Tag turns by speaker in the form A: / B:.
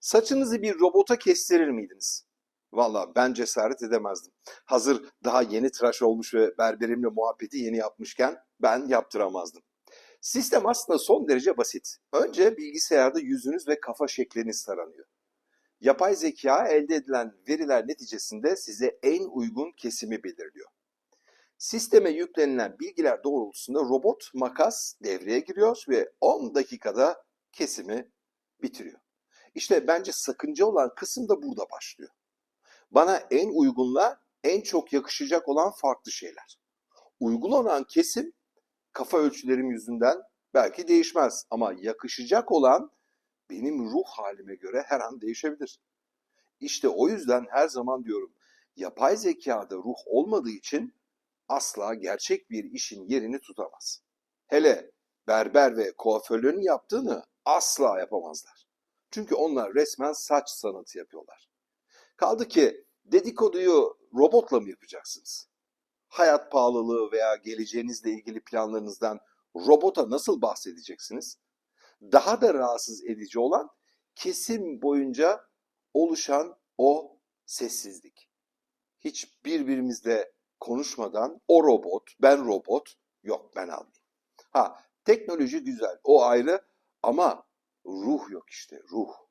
A: Saçınızı bir robota kestirir miydiniz? Valla ben cesaret edemezdim. Hazır daha yeni tıraş olmuş ve berberimle muhabbeti yeni yapmışken ben yaptıramazdım. Sistem aslında son derece basit. Önce bilgisayarda yüzünüz ve kafa şekliniz taranıyor. Yapay zeka elde edilen veriler neticesinde size en uygun kesimi belirliyor. Sisteme yüklenilen bilgiler doğrultusunda robot makas devreye giriyor ve 10 dakikada kesimi bitiriyor. İşte bence sakınca olan kısım da burada başlıyor. Bana en uygunla en çok yakışacak olan farklı şeyler. Uygun olan kesim kafa ölçülerim yüzünden belki değişmez ama yakışacak olan benim ruh halime göre her an değişebilir. İşte o yüzden her zaman diyorum yapay zekada ruh olmadığı için asla gerçek bir işin yerini tutamaz. Hele berber ve kuaförlerin yaptığını asla yapamazlar. Çünkü onlar resmen saç sanatı yapıyorlar. Kaldı ki dedikoduyu robotla mı yapacaksınız? Hayat pahalılığı veya geleceğinizle ilgili planlarınızdan robota nasıl bahsedeceksiniz? Daha da rahatsız edici olan kesim boyunca oluşan o sessizlik. Hiç birbirimizle konuşmadan o robot, ben robot, yok ben almayayım. Ha teknoloji güzel, o ayrı ama ruh yok işte, ruh.